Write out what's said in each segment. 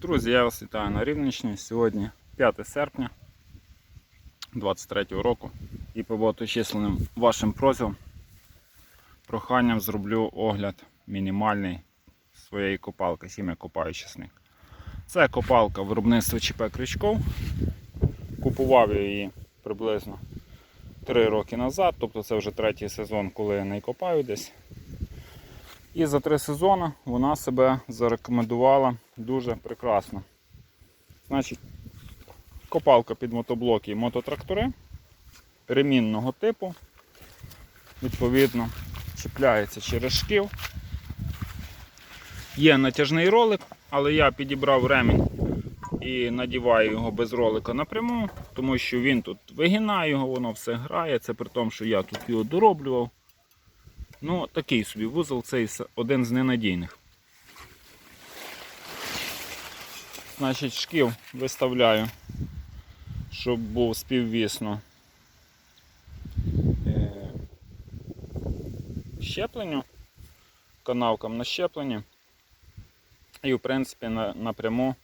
Друзі, я вас вітаю на Рівненщині. Сьогодні 5 серпня 23 року і по багаточисленним вашим просьбам проханням зроблю огляд мінімальний своєї копалки, чим я копаю часник. Це копалка виробництва ЧП Крючков. Купував я її приблизно 3 роки назад, тобто це вже третій сезон, коли я не копаю десь. І за три сезони вона себе зарекомендувала дуже прекрасно. Значить, копалка під мотоблоки і мототрактори ремінного типу. Відповідно, чіпляється через шків. Є натяжний ролик, але я підібрав ремінь і надіваю його без ролика напряму, тому що він тут вигинає його, воно все грає. Це при тому, що я тут його дороблював. Ну, такий собі вузол, цей один з ненадійних. Значить, шків виставляю, щоб був співвісно е, щепленню, канавкам на щепленні. І, в принципі, напряму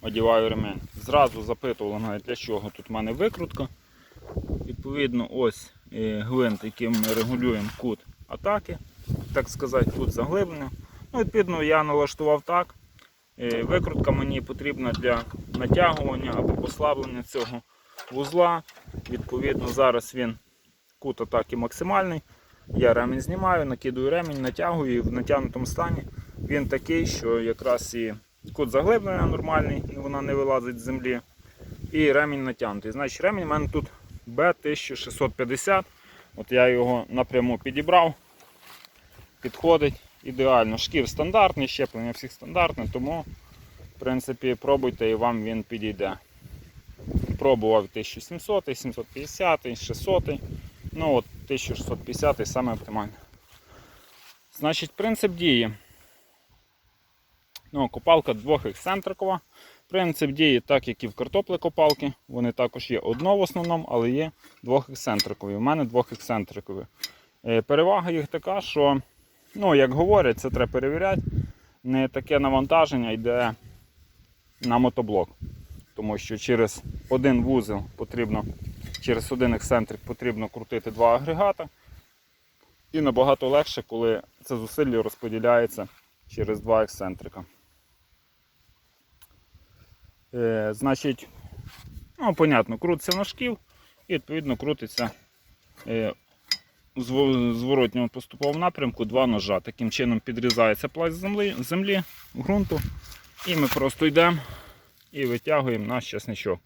одіваю ремень. Зразу запитували навіть для чого тут в мене викрутка. Відповідно, ось е, гвинт, яким ми регулюємо кут атаки, так сказати, кут заглиблення. Ну, відповідно, я налаштував так. Викрутка мені потрібна для натягування або послаблення цього вузла. Відповідно, зараз він кут атаки максимальний. Я ремінь знімаю, накидую ремінь, натягую і в натягнутому стані він такий, що якраз і кут заглиблення нормальний, вона не вилазить з землі. І ремінь натягнутий. Значить, ремінь у мене тут B1650. От я його напряму підібрав. Підходить ідеально. Шків стандартний, щеплення всіх стандартне, тому в принципі пробуйте і вам він підійде. Пробував 1700, 750, 600. Ну от 1650 саме оптимальне. Значить, принцип дії. Ну, копалка двохексцентрикова. Принцип дії, так як і в картоплі копалки, вони також є одно в основному, але є двохексцентрикові. У мене двохексцентрикові. Е, Перевага їх така, що, ну, як говорять, це треба перевіряти. Не таке навантаження йде на мотоблок. Тому що через один вузол потрібно, через один ексцентрик потрібно крутити два агрегата. І набагато легше, коли це зусилля розподіляється через два ексцентрика. Е, значить, ну, понятно, крутиться на шків і відповідно крутиться е, у зворотньому поступовому напрямку два ножа. Таким чином підрізається пласт землі, землі ґрунту. І ми просто йдемо і витягуємо наш часничок.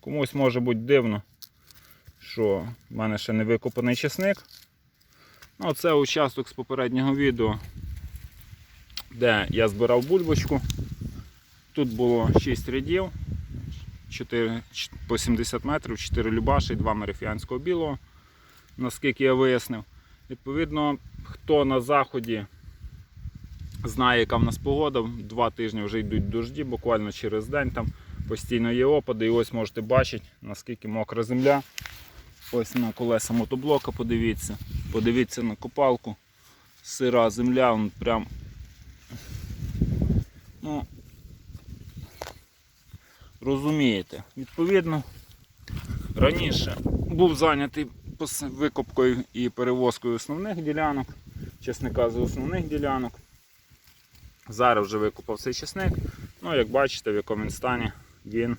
Комусь може бути дивно, що в мене ще не викопаний часник. Ну, це участок з попереднього відео, де я збирав бульбочку. Тут було 6 рядів, 4, по 70 метрів, 4 любаші, 2 мерифіанського білого, наскільки я вияснив. Відповідно, хто на заході знає, яка в нас погода, два тижні вже йдуть дожді, буквально через день там постійно є опади. І ось можете бачити, наскільки мокра земля. Ось на колеса мотоблока подивіться. Подивіться на копалку. Сира земля, вон прям. Ну, розумієте. Відповідно, раніше був зайнятий викопкою і перевозкою основних ділянок, чесника з основних ділянок. Зараз вже викопав цей чесник. Ну, як бачите, в якому він стані, він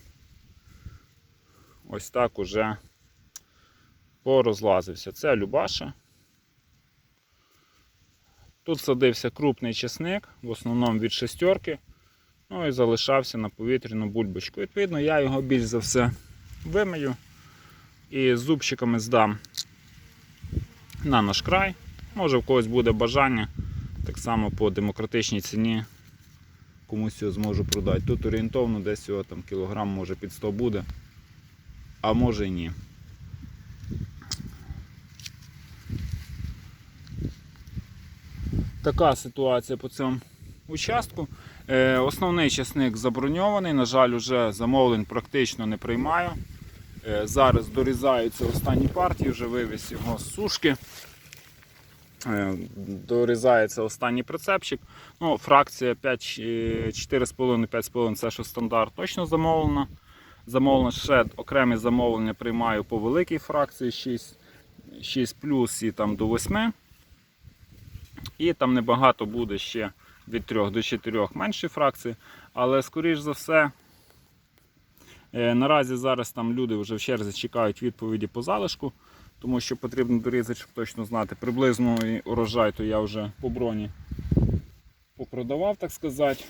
ось так уже порозлазився. Це Любаша. Тут садився крупний чесник, в основному від шестерки. Ну і залишався на повітряну бульбочку. Відповідно, я його більш за все вимию і зубчиками здам на наш край. Може в когось буде бажання, так само по демократичній ціні комусь його зможу продати. Тут орієнтовно десь його там кілограм може під 100 буде, а може і ні. Така ситуація по цьому участку. Е, Основний часник заброньований, на жаль, вже замовлень практично не приймаю. Е, Зараз дорізаються останні партії, вже вивіз його з сушки. Е, Дорізається останній прицепчик. Ну, фракція 4,5-5,5 це що стандарт точно замовлена. Замовлено ще окремі замовлення приймаю по великій фракції 6, 6 плюс і там до 8. І там небагато буде ще від 3 до 4 менші фракції. Але скоріш за все, е, наразі зараз там люди вже в черзі чекають відповіді по залишку, тому що потрібно дорізати, щоб точно знати. Приблизно урожай, то я вже по броні попродавав, так сказати.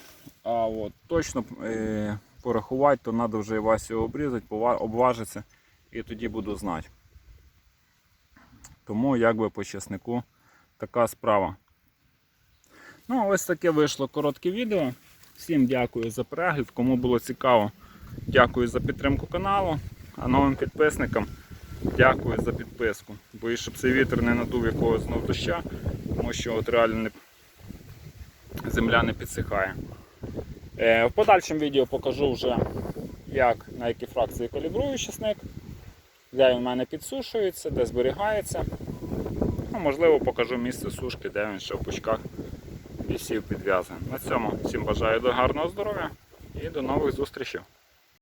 А от точно е, порахувати, то треба вже Васю обрізати, пова- обважитися і тоді буду знати. Тому якби по чеснику така справа. Ну, ось таке вийшло коротке відео. Всім дякую за перегляд. Кому було цікаво, дякую за підтримку каналу. А новим підписникам дякую за підписку. Боюсь, щоб цей вітер не надув якогось знов доща, тому що от реально не... земля не підсихає. Е, в подальшому відео покажу вже, як на які фракції калібрую чесник, де він в мене підсушується, де зберігається. Ну, можливо, покажу місце сушки, де він ще в пучках вісів підв'язаний. На цьому всім бажаю до гарного здоров'я і до нових зустрічей.